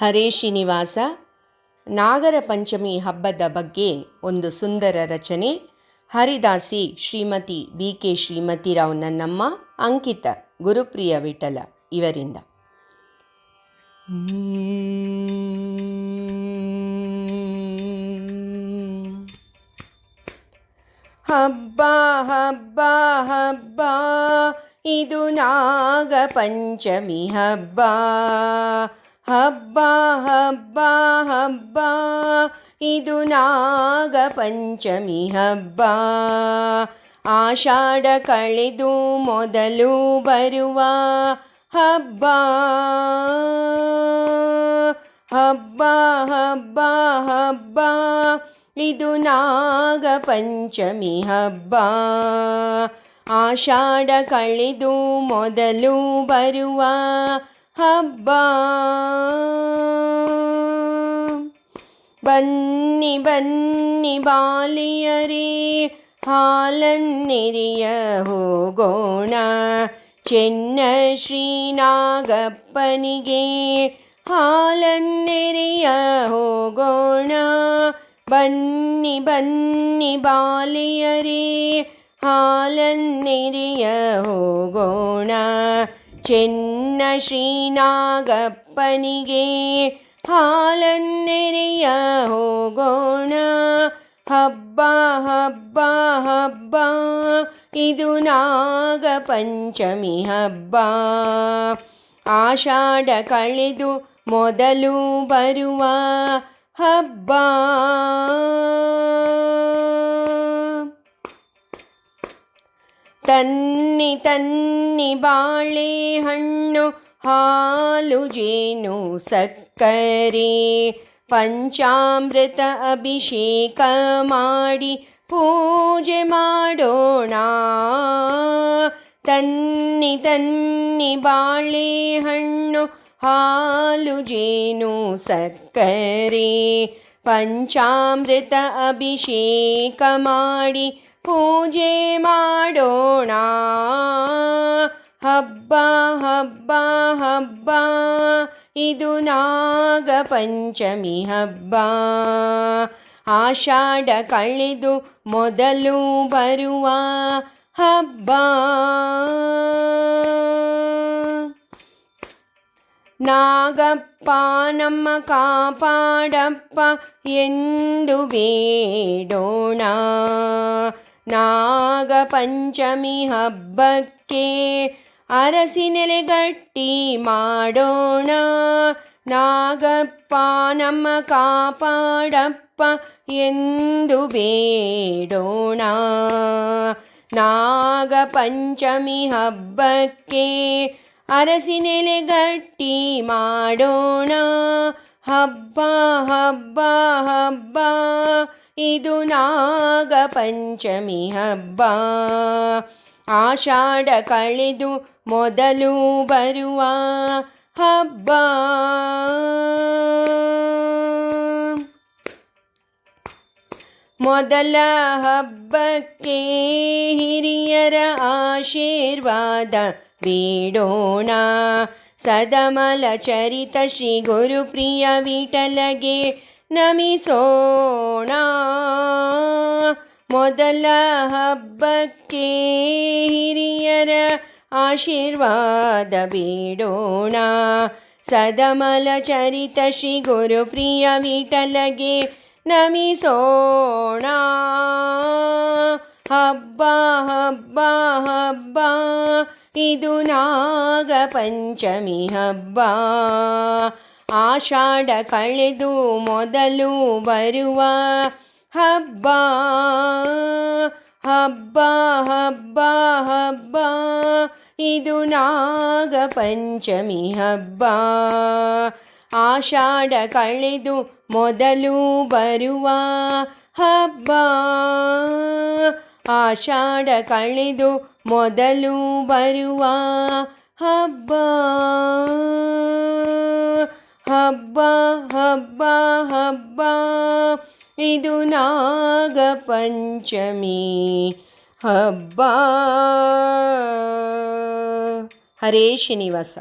ಹರೇ ಶ್ರೀನಿವಾಸ. ನಾಗರ ಪಂಚಮಿ ಹಬ್ಬದ ಬಗ್ಗೆ ಒಂದು ಸುಂದರ ರಚನೆ. ಹರಿದಾಸಿ ಶ್ರೀಮತಿ ಬಿ ಕೆ ಶ್ರೀಮತಿರಾವ್ ನನ್ನಮ್ಮ, ಅಂಕಿತ ಗುರುಪ್ರಿಯ ವಿಠಲ ಇವರಿಂದ. ಹಬ್ಬ ಹಬ್ಬ ಹಬ್ಬ, ಇದು ನಾಗ ಪಂಚಮಿ ಹಬ್ಬ. ಹಬ್ಬ ಹಬ್ಬ ಹಬ್ಬ. ಇದು ನಾಗ ಪಂಚಮಿ ಹಬ್ಬ. ಆಷಾಢ ಕಳೆದು ಮೊದಲು ಬರುವ ಹಬ್ಬ. ಹಬ್ಬ ಹಬ್ಬ ಹಬ್ಬ. ಇದು ನಾಗ ಪಂಚಮಿ ಹಬ್ಬ. ಆಷಾಢ ಕಳೆದು ಮೊದಲು ಬರುವ ಹಬ್ಬ. ಬನ್ನಿ ಬನ್ನಿ ಬಾಲಿಯರೇ ಹಾಲನ್ನಿರಿಯ ಹೋಗೋಣ. ಚೆನ್ನ ಶ್ರೀನಾಗಪ್ಪನಿಗೆ ಹಾಲನ್ನಿರಿಯ ಹೋಗೋಣ. ಬನ್ನಿ ಬನ್ನಿ ಬಾಲಿಯರೇ ಹಾಲನ್ನಿರಿಯ ಹೋಗೋಣ. ಚೆನ್ನ ಶ್ರೀನಾಗಪ್ಪನಿಗೆ ಹಾಲನ್ನೆರೆಯ ಹೋಗೋಣ. ಹಬ್ಬ ಹಬ್ಬ ಹಬ್ಬ, ಇದು ನಾಗ ಪಂಚಮಿ ಹಬ್ಬ. ಆಷಾಢ ಕಳೆದು ಮೊದಲು ಬರುವ ಹಬ್ಬ. ತನ್ನಿ ತನ್ನಿ ಬಾಳೆಹಣ್ಣು ಹಾಲು ಜೇನು ಸಕ್ಕರೆ, ಪಂಚಾಮೃತ ಅಭಿಷೇಕ ಮಾಡಿ ಪೂಜೆ ಮಾಡೋಣ. ತನ್ನಿ ತನ್ನಿ ಬಾಳೆಹಣ್ಣು ಹಾಲು ಜೇನು ಸಕ್ಕರೆ, ಪಂಚಾಮೃತ ಅಭಿಷೇಕ ಮಾಡಿ ಪೂಜೆ ಮಾಡೋಣ. ಹಬ್ಬ ಹಬ್ಬ ಹಬ್ಬ. ಇದು ನಾಗ ಪಂಚಮಿ ಹಬ್ಬ. ಆಷಾಢ ಕಳೆದು ಮೊದಲು ಬರುವ ಹಬ್ಬ. ನಾಗಪ್ಪ ನಮ್ಮ ಕಾಪಾಡಪ್ಪ ಎಂದು ಬೇಡೋಣ. ನಾಗ ಪಂಚಮಿ ಹಬ್ಬಕ್ಕೆ ಅರಸಿನೆಲೆಗಟ್ಟಿ ಮಾಡೋಣ. ನಾಗಪ್ಪ, ನಮ್ಮ ಕಾಪಾಡಪ್ಪ ಎಂದು ಬೇಡೋಣ. ನಾಗ ಪಂಚಮಿ ಹಬ್ಬಕ್ಕೆ ಅರಸಿನೆಲೆಗಟ್ಟಿ ಮಾಡೋಣ. ಹಬ್ಬ ಹಬ್ಬ ಹಬ್ಬ ಇದು ನಾಗ ಪಂಚಮಿ ಹಬ್ಬ. ಆಷಾಢ ಕಳೆದು ಮೊದಲು ಬರುವ ಹಬ್ಬ. ಮೊದಲ ಹಬ್ಬಕ್ಕೆ ಹಿರಿಯರ ಆಶೀರ್ವಾದ ಬೇಡೋಣ ಸದಮಲ ಚರಿತ ಶ್ರೀ ಗುರುಪ್ರಿಯ ವಿಠಲಗೆ ನಮಿಸೋಣ. ಮೊದಲ ಹಬ್ಬಕ್ಕೆ ಹಿರಿಯರ ಆಶೀರ್ವಾದ ಬೇಡೋಣ. ಸದಮಲ ಚರಿತ ಶ್ರೀ ಗುರುಪ್ರಿಯ ವಿಠಲಗೆ ನಮಿಸೋಣ. ಹಬ್ಬ ಹಬ್ಬ ಹಬ್ಬ, ಇದು ನಾಗ ಪಂಚಮಿ ಹಬ್ಬ. ಆಷಾಢ ಕಳೆದು ಮೊದಲು ಬರುವ ಹಬ್ಬ. ಹಬ್ಬ ಹಬ್ಬ ಹಬ್ಬ. ಇದು ನಾಗ ಪಂಚಮಿ ಹಬ್ಬ. ಆಷಾಢ ಕಳೆದು ಮೊದಲು ಬರುವ ಹಬ್ಬ. ಆಷಾಢ ಕಳೆದು ಮೊದಲು ಬರುವ ಹಬ್ಬ. ಹಬ್ಬ ಹಬ್ಬ ಹಬ್ಬ. ಇದು ನಾಗ ಪಂಚಮಿ ಹಬ್ಬ. ಹರೇ ಶ್ರೀನಿವಾಸ.